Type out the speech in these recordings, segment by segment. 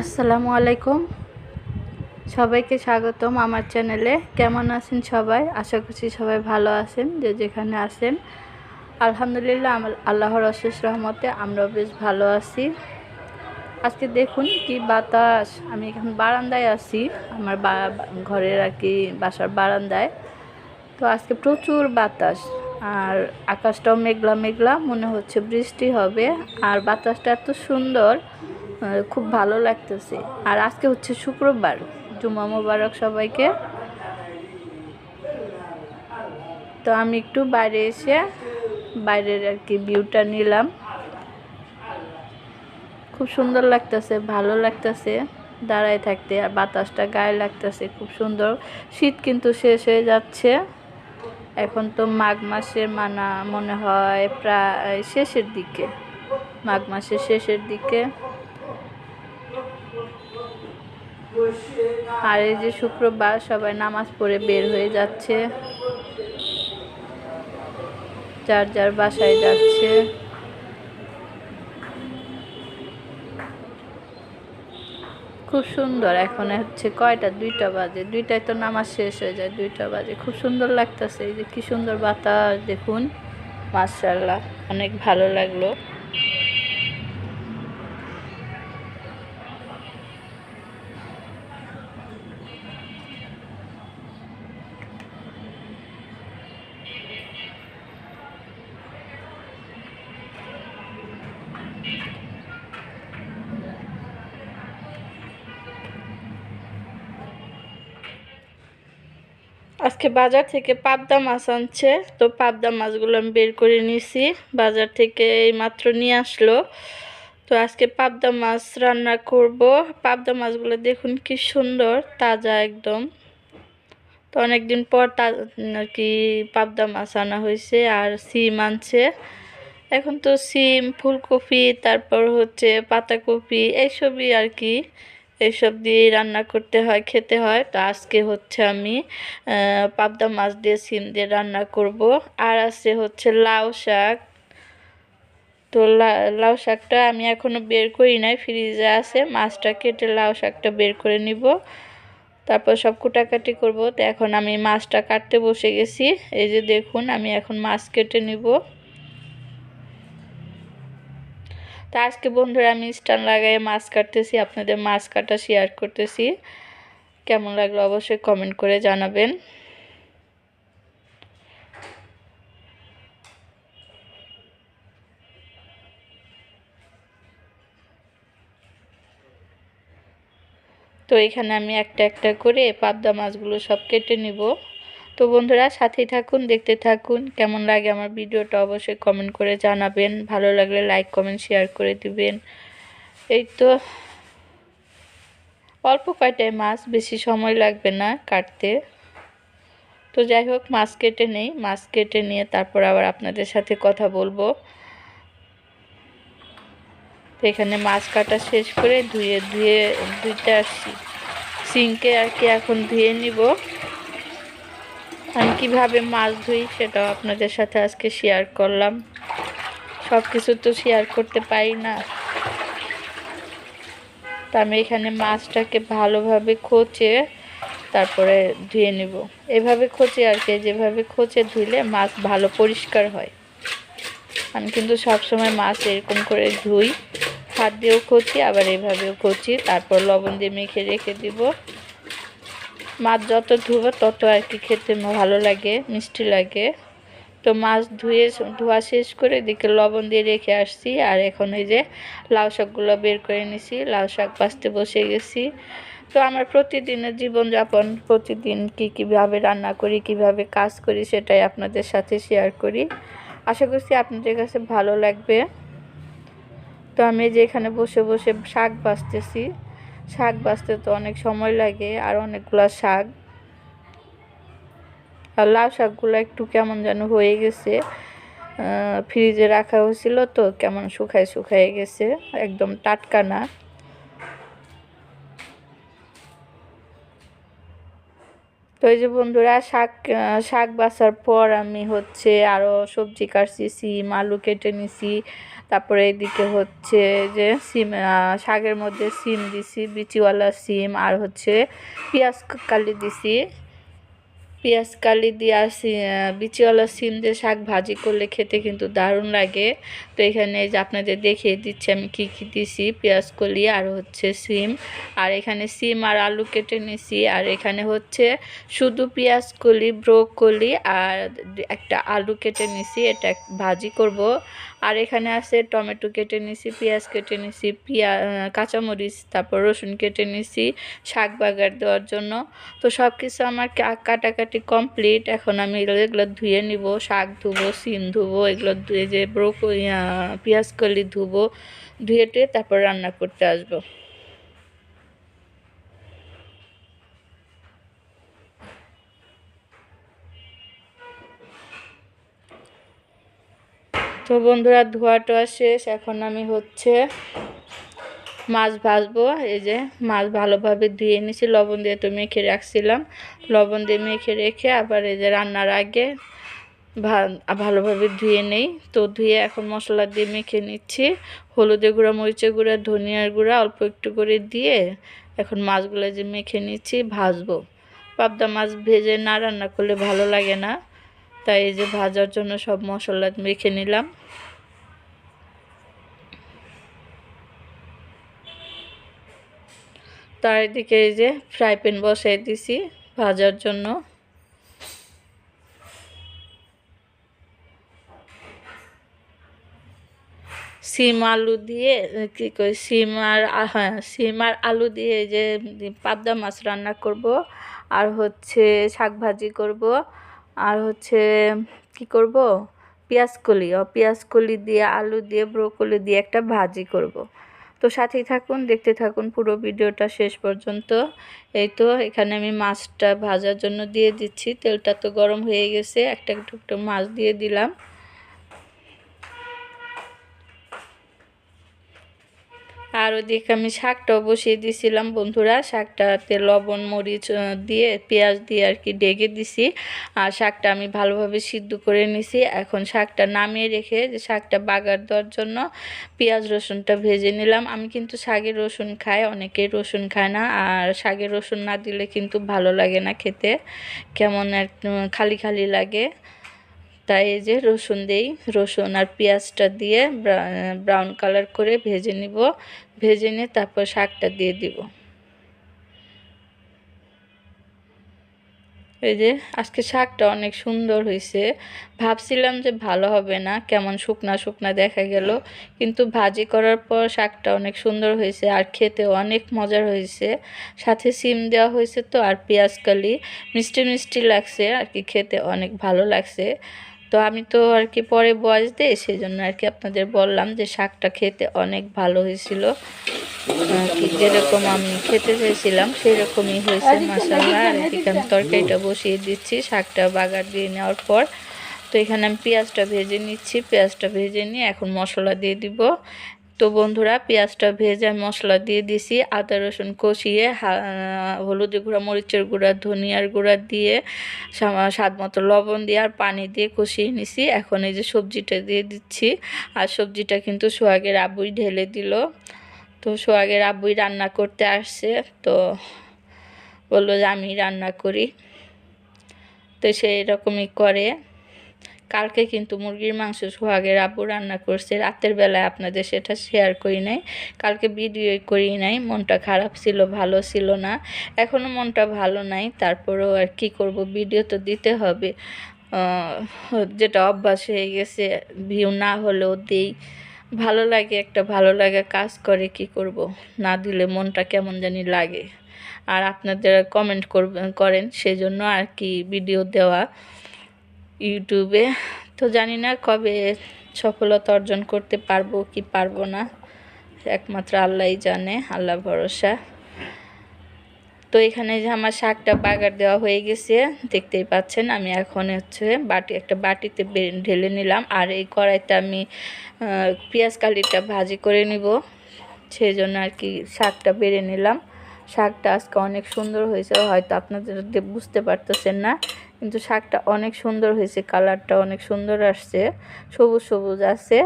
আসসালামু আলাইকুম। সবাইকে স্বাগতম আমার চ্যানেলে। কেমন আছেন সবাই? আশা করছি সবাই ভালো আছেন, যে যেখানে আছেন। আলহামদুলিল্লাহ, আমার আল্লাহর অশেষ রহমতে আমরাও বেশ ভালো আছি। আজকে দেখুন কি বাতাস। আমি এখন বারান্দায় আছি, আমার ঘরের আর কি বাসার বারান্দায়। তো আজকে প্রচুর বাতাস, আর আকাশটাও মেঘলা মেঘলা, মনে হচ্ছে বৃষ্টি হবে। আর বাতাসটা এত সুন্দর খুব ভালো লাগতেছে। আর আজকে হচ্ছে শুক্রবার। জুমা মোবারক সবাইকে। তো আমি একটু বাইরে এসে বাইরের আর কি ভিউটা নিলাম। খুব সুন্দর লাগতেছে, ভালো লাগতেছে দাঁড়ায় থাকতে। আর বাতাসটা গায়ে লাগতেছে, খুব সুন্দর। শীত কিন্তু শেষ হয়ে যাচ্ছে। এখন তো মাঘ মাসের মানা মনে হয় প্রায় শেষের দিকে। মাঘ মাসের শেষের দিকে। আর এই যে শুক্রবার সবাই নামাজ পড়ে বের হয়ে যাচ্ছে। যার যার বাসায় যাচ্ছে। খুব সুন্দর এখন হচ্ছে কয়টা? দুইটা বাজে। দুইটায় তো নামাজ শেষ হয়ে যায়, দুইটা বাজে। খুব সুন্দর লাগতেছে। এই যে কি সুন্দর বাতাস দেখুন। মার্শাল্লাহ অনেক ভালো লাগল। আজকে বাজার থেকে পাবদা মাছ আনছে। তো পাবদা মাছগুলো আমি বের করে নিয়েছি বাজার থেকে এই মাত্র নিয়ে আসলো। তো আজকে পাবদা মাছ রান্না করব। পাবদা মাছগুলো দেখুন কি সুন্দর, তাজা একদম। তো অনেকদিন পর তা, আর কি পাবদা মাছ আনা হয়েছে আর সিম আনছে। এখন তো সিম, ফুলকপি, তারপর হচ্ছে পাতাকপি, এইসবই আর কি। এইসব দিয়ে রান্না করতে হয়, খেতে হয়। তো আজকে হচ্ছে আমি পাবদা মাছ দিয়ে সিম দিয়ে রান্না করব। আর আছে হচ্ছে লাউ শাক। তো লাউ শাকটা আমি এখনও বের করি নাই, ফ্রিজে আছে। মাছটা কেটে লাউ শাকটা বের করে নিব। তারপর সব কুটাকাটি করব। তো এখন আমি মাছটা কাটতে বসে গেছি। এই যে দেখুন, আমি এখন মাছ কেটে নিব। তো আজকে বন্ধুরা আমি স্টান লাগাই মাছ কাটতেছি, আপনাদের মাছ কাটা শেয়ার করতেছি। কেমন লাগল অবশ্যই কমেন্ট করে জানাবেন। তো এখানে আমি একটা একটা করে পাবদা মাছগুলো সব কেটে নিব। তো বন্ধুরা সাথেই থাকুন, দেখতে থাকুন, কেমন লাগে আমার ভিডিওটা অবশ্যই কমেন্ট করে জানাবেন, ভালো লাগলে লাইক কমেন্ট শেয়ার করে দিবেন। এই তো, অল্প কয়টায় মাছ, বেশি সময় লাগবে না কাটতে। তো যাই হোক, মাছ কেটে নেই, মাছ কেটে নিয়ে তারপর আবার আপনাদের সাথে কথা বলব। তো এখানে মাছ কাটা শেষ করে ধুয়ে ধুয়ে আসছি সিঙ্কে আর কি এখন ধুয়ে নিব। আমি কীভাবে মাছ ধুই সেটাও আপনাদের সাথে আজকে শেয়ার করলাম। সব কিছু তো শেয়ার করতে পারি না। তা আমি এখানে মাছটাকে ভালোভাবে খোঁচে তারপরে ধুয়ে নিব। এভাবে খোঁচে আর কি, যেভাবে খোঁচে ধুইলে মাছ ভালো পরিষ্কার হয়। আমি কিন্তু সবসময় মাছ এরকম করে ধুই। হাত দিয়েও খোঁচি, আবার এভাবেও খোঁচি। তারপর লবণ দিয়ে মেখে রেখে দিব। মাছ যত ধুবো, তত আর কি খেতে ভালো লাগে, মিষ্টি লাগে। তো মাছ ধুয়ে ধোয়া শেষ করে এদিকে লবণ দিয়ে রেখে আসছি। আর এখন এই যে লাউ শাকগুলো বের করে নিছি, লাউ শাক বাছতে বসে গেছি। তো আমার প্রতিদিনের জীবনযাপন, প্রতিদিন কী কীভাবে রান্না করি, কীভাবে কাজ করি সেটাই আপনাদের সাথে শেয়ার করি। আশা করছি আপনাদের কাছে ভালো লাগবে। তো আমি যে এখানে বসে বসে শাক বাছতেছি শাক বাঁচতে তো অনেক সময় লাগে, আর অনেকগুলা শাক। আর লাউ শাকগুলো একটু কেমন যেন হয়ে গেছে। ফ্রিজে রাখা হয়েছিল তো কেমন শুকায় শুকায় গেছে, একদম টাটকা না। তো এই যে বন্ধুরা, শাক শাক বাছার পর আমি হচ্ছে আরও সবজি কাটছি, সিম, আলু কেটে নিছি। তারপরে এদিকে হচ্ছে যে সিম শাকের মধ্যে সিম দিছি, বিচিওয়ালা সিম, আর হচ্ছে পেঁয়াজ কালি দিছি। পেঁয়াজ কালি দিয়ে আর বিচিওয়ালা সিম দিয়ে শাক ভাজি করলে খেতে কিন্তু দারুণ লাগে। তো এখানে যে আপনাদের দেখিয়ে দিচ্ছি আমি কী কী দিছি, পেঁয়াজ কলি আর হচ্ছে সিম। আর এখানে সিম আর আলু কেটে নিছি, আর এখানে হচ্ছে শুধু পেঁয়াজ কলি, ব্রোকলি আর একটা আলু কেটে নিছি, এটা ভাজি করব। আর এখানে আছে টমেটো কেটে নিছি, পেঁয়াজ কেটে নিছি, পিঁয়া কাঁচামরিচ, তারপর রসুন কেটে নিছি, শাক বাগার দেওয়ার জন্য। তো সব কিছু আমার কাটাকাটি কমপ্লিট। এখন আমি এগুলো ধুয়ে নিব, শাক ধুবো, সিম ধুবো, এগুলো ধুয়ে যে ব্রোক পেঁয়াজ কলি ধুবো, ধুয়ে টুয়ে তারপর রান্না করতে আসব। তো বন্ধুরা ধোয়া টোয়া শেষ, এখন আমি হচ্ছে মাছ ভাজবো। এই যে মাছ ভালোভাবে ধুয়ে নিয়েছি, লবণ দিয়ে তো মেখে রাখছিলাম। লবণ দিয়ে মেখে রেখে আবার এই যে রান্নার আগে ভা- ভালোভাবে ধুয়ে নেই। তো ধুয়ে এখন মশলা দিয়ে মেখে নিচ্ছি। হলুদের গুঁড়া, মরিচের গুঁড়া, ধনিয়ার গুঁড়া অল্প একটু করে দিয়ে এখন মাছগুলো যে মেখে নিচ্ছি, ভাজবো। পাবদা মাছ ভেজে না রান্না করলে ভালো লাগে না। তাই এই যে ভাজার জন্য সব মশলা মেখে নিলাম। তার এদিকে এই যে ফ্রাই প্যান বসাই দিছি ভাজার জন্য। সিম আলু দিয়ে, কি কই সিম আর হ্যাঁ সিম আর আলু দিয়ে যে পাবদা মাছ রান্না করব। আর হচ্ছে শাক ভাজি করব। আর হচ্ছে, কি করব? পেঁয়াজ কলি, ও পেঁয়াজ কলি দিয়ে আলু দিয়ে, ব্রোকলি দিয়ে একটা ভাজি করব। তো সাথেই থাকুন, দেখতে থাকুন পুরো ভিডিওটা শেষ পর্যন্ত। এই তো, এখানে আমি মাছটা ভাজার জন্য দিয়ে দিচ্ছি। তেলটা তো গরম হয়ে গেছে, একটা একটু একটু মাছ দিয়ে দিলাম। আর ওদিকে আমি শাকটাও বসিয়ে দিয়েছিলাম বন্ধুরা। শাকটাতে লবণ, মরিচ দিয়ে, পেঁয়াজ দিয়ে আর কি ডেকে দিছি। আর শাকটা আমি ভালোভাবে সিদ্ধ করে নিছি। এখন শাকটা নামিয়ে রেখে যে শাকটা বাগার দেওয়ার জন্য পেঁয়াজ, রসুনটা ভেজে নিলাম। আমি কিন্তু শাকে রসুন খাই অনেকেই রসুন খায় না। আর শাকে রসুন না দিলে কিন্তু ভালো লাগে না খেতে। কেমন এক খালি খালি লাগে। তাই এই যে রসুন দেই, রসুন আর পেঁয়াজটা দিয়ে ব্রাউন কালার করে ভেজে নিব, ভেজে নিয়ে তারপর শাকটা দিয়ে দিব। এই যে আজকে শাকটা অনেক সুন্দর হয়েছে ভাবছিলাম যে ভালো হবে না, কেমন শুকনা শুকনা দেখা গেল, কিন্তু ভাজি করার পর শাকটা অনেক সুন্দর হয়েছে আর খেতে অনেক মজার হয়েছে সাথে সিম দেওয়া হয়েছে তো আর পেঁয়াজ কালি, মিষ্টি মিষ্টি লাগছে আর কি খেতে অনেক ভালো লাগছে। তো আমি তো আর কি পরে বয়স দিই সেই জন্য আর কি আপনাদের বললাম যে শাকটা খেতে অনেক ভালো হয়েছিল। যেরকম আমি খেতে চেয়েছিলাম সেরকমই হয়েছে মশলা আর কি আমি তরকারিটা বসিয়ে দিচ্ছি শাকটা বাগার দিয়ে নেওয়ার পর। তো এখানে আমি পেঁয়াজটা ভেজে নিচ্ছি পেঁয়াজটা ভেজে নিয়ে এখন মশলা দিয়ে দিব। তো বন্ধুরা, পেঁয়াজটা ভেজে আমি মশলা দিয়ে দিছি, আদা, রসুন কষিয়ে হলুদের গুঁড়া, মরিচের গুঁড়া, ধনিয়ার গুঁড়া দিয়ে স্বাদ মতো লবণ দিয়ে আর পানি দিয়ে কষিয়ে নিছি। এখন এই যে সবজিটা দিয়ে দিচ্ছি। আর সবজিটা কিন্তু সোহাগের আবুই ঢেলে দিল। তো সোহাগের আবুই রান্না করতে আসছে। তো বলল যে আমি রান্না করি। তো সেই রকমই করে। কালকে কিন্তু মুরগির মাংস সোহাগের আব্বু রান্না করছে। রাতের বেলায় আপনাদের সেটা শেয়ার করি নাই। কালকে ভিডিও করি নাই। মনটা খারাপ ছিল, ভালো ছিল না। এখনও মনটা ভালো নাই। তারপরেও আর কি করব? ভিডিও তো দিতে হবে। যেটা অভ্যাস হয়ে গেছে ভিউ না হলেও দেই। ভালো লাগে, একটা ভালো লাগা কাজ করে কি করব? না দিলে মনটা কেমন জানি লাগে। আর আপনাদের কমেন্ট করবেন, করেন। সেজন্য আর কি ভিডিও দেওয়া। ইউটিউবে। তো জানি না কবে সফলতা অর্জন করতে পারব কি পারব না। একমাত্র আল্লাহই জানে আল্লাহ ভরসা। তো এখানে যে আমার শাকটা বাগার দেওয়া হয়ে গেছে, দেখতেই পাচ্ছেন আমি এখন হচ্ছে বাটি, একটা বাটিতে ঢেলে নিলাম। আর এই কড়াইতে আমি পেঁয়াজ কালিটা ভাজি করে নিব। সেই জন্য আর কি শাকটা বেড়ে নিলাম। শাকটা আজকে অনেক সুন্দর হয়েছে, হয়তো আপনাদের বুঝতে পারতেছেন না। কিন্তু শাকটা অনেক সুন্দর হয়েছে, কালারটা অনেক সুন্দর আসছে, সবুজ সবুজ আছে।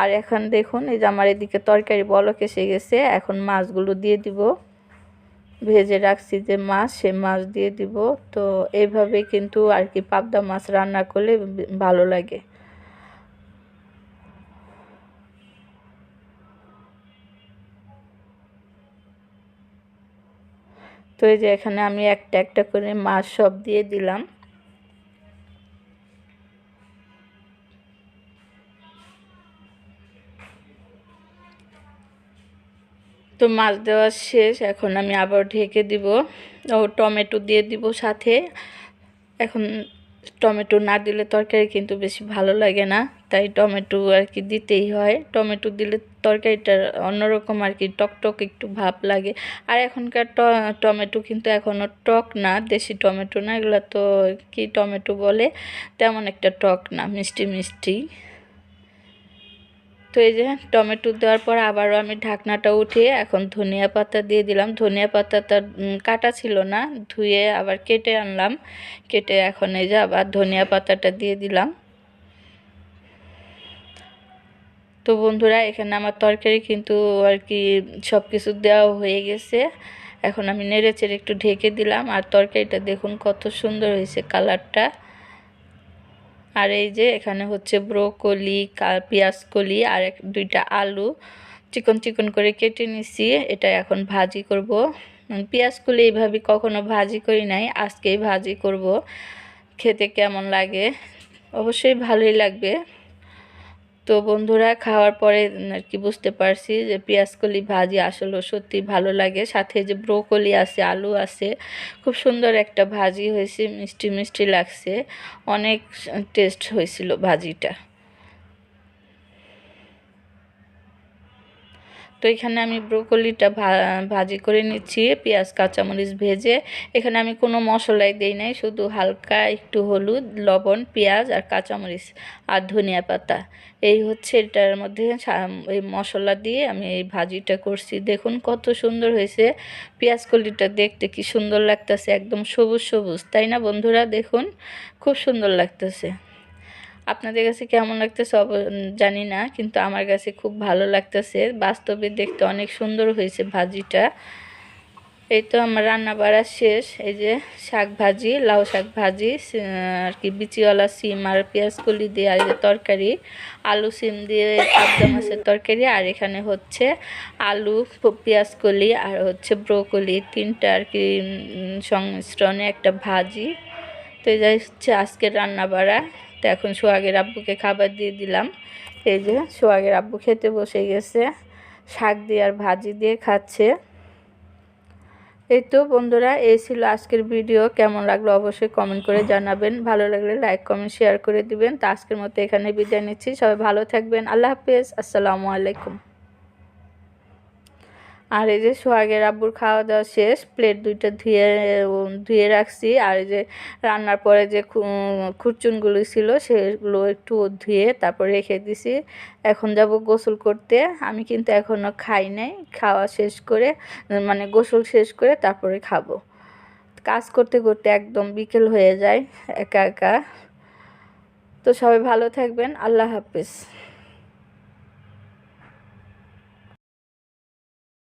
আর এখন দেখুন, এই যে আমার এদিকে তরকারি বলক এসে গেছে, এখন মাছগুলো দিয়ে দিব। ভেজে রাখছি যে মাছ, সে মাছ দিয়ে দিব। তো এইভাবে কিন্তু আর কি পাবদা মাছ রান্না করলে ভালো লাগে। তো এই যে এখানে আমি একটা একটা করে মাছ সব দিয়ে দিলাম। তো মাছ দেওয়া শেষ, এখন আমি আবার ঢেকে দিব। ও টমেটো দিয়ে দিব সাথে। এখন টমেটো না দিলে তরকারি কিন্তু বেশি ভালো লাগে না, তাই টমেটো আর কি দিতেই হয়। টমেটো দিলে তরকারিটা অন্যরকম আর কি টক টক একটু ভাব লাগে। আর এখনকার টমেটো কিন্তু এখনও টক না, দেশি টমেটো না, এগুলো তো কি টমেটো বলে? তেমন একটা টক না, মিষ্টি মিষ্টি। তো এই যে টমেটো দেওয়ার পর আবারও আমি ঢাকনাটা উঠিয়ে এখন ধনিয়া পাতা দিয়ে দিলাম। ধনিয়া পাতাটা কাটা ছিল না, ধুয়ে আবার কেটে আনলাম। কেটে এখন এই যে আবার ধনিয়া পাতাটা দিয়ে দিলাম। তো বন্ধুরা, এখানে আমার তরকারি কিন্তু আর কি সব কিছু দেওয়া হয়ে গেছে। এখন আমি নেড়ে চেড়ে একটু ঢেকে দিলাম। আর তরকারিটা দেখুন কত সুন্দর হয়েছে কালারটা। আর এই যে এখানে হচ্ছে ব্রোকলি পেঁয়াজ কলি আর এক, দুইটা আলু। চিকন চিকন করে কেটে নিছি, এটা এখন ভাজি করব। পেঁয়াজ কলি এইভাবে কখনো ভাজি করি নাই, আজকেই ভাজি করব। খেতে কেমন লাগে? অবশ্যই ভালোই লাগবে। তো বন্ধুরা, খাওয়ার পরে আর কি বুঝতে পারছি যে পেঁয়াজকলি ভাজি আসলে সত্যি ভালো লাগে। সাথে যে ব্রোকলি আছে, আলু আছে, খুব সুন্দর একটা ভাজি হয়েছে, মিষ্টি মিষ্টি লাগছে। অনেক টেস্ট হয়েছিল ভাজিটা। তো এখানে আমি ব্রোকলিটা ভাজি করে নিচ্ছি, পেঁয়াজ, কাঁচামরিচ ভেজে। এখানে আমি কোনো মশলাই দিই নাই, শুধু হালকা একটু হলুদ, লবণ, পেঁয়াজ আর কাঁচামরিচ আর ধনিয়া পাতা। এই হচ্ছে এটার মধ্যে এই মশলা দিয়ে আমি এই ভাজিটা করছি। দেখুন কত সুন্দর হয়েছে। পেঁয়াজ কলিটা দেখতে কি সুন্দর লাগতেছে, একদম সবুজ সবুজ, তাই না বন্ধুরা? দেখুন, খুব সুন্দর লাগতেছে। আপনাদের কাছে কেমন লাগতেছে জানি না, কিন্তু আমার কাছে খুব ভালো লাগতেছে। বাস্তবে দেখতে অনেক সুন্দর হয়েছে ভাজিটা। এই তো আমার রান্না বাড়া শেষ। এই যে শাক ভাজি, লাউ শাক ভাজি আর কি বিচিওয়ালা সিম আর কলি দিয়ে আর তরকারি, আলু সিম দিয়ে পাবদা মাছের তরকারি, আর এখানে হচ্ছে আলু কলি আর হচ্ছে ব্রোকলি। তিনটা আর কি সংমিশ্রণে একটা ভাজি। তো এই হচ্ছে আজকের রান্না বাড়া তো এখন সোহাগের আব্বুকে খাবার দিয়ে দিলাম। এই যে সোহাগের আব্বু খেতে বসে গেছে, শাক দিয়ে আর ভাজি দিয়ে খাচ্ছে। এই তো বন্ধুরা, এই ছিল আজকের ভিডিও। কেমন লাগল অবশ্যই কমেন্ট করে জানাবেন। ভালো লাগলে লাইক কমেন্ট শেয়ার করে দিবেন। তো আজকের মতো এখানে বিদায় নিচ্ছি। সবাই ভালো থাকবেন। আল্লাহ হাফেজ। আসসালামু আলাইকুম। আর এই যে সোহাগের আব্বুর খাওয়া দাওয়া শেষ প্লেট দুইটা ধুয়ে ধুয়ে রাখছি। আর এই যে রান্নার পরে যে খুরচুনগুলো ছিল, সেগুলো একটু ধুয়ে তারপর রেখে দিছি। এখন যাব গোসল করতে। আমি কিন্তু এখনও খাই নাই। খাওয়া শেষ করে মানে গোসল শেষ করে তারপরে খাব। কাজ করতে করতে একদম বিকেল হয়ে যায়, একা একা। তো সবাই ভালো থাকবেন। আল্লাহ হাফিজ।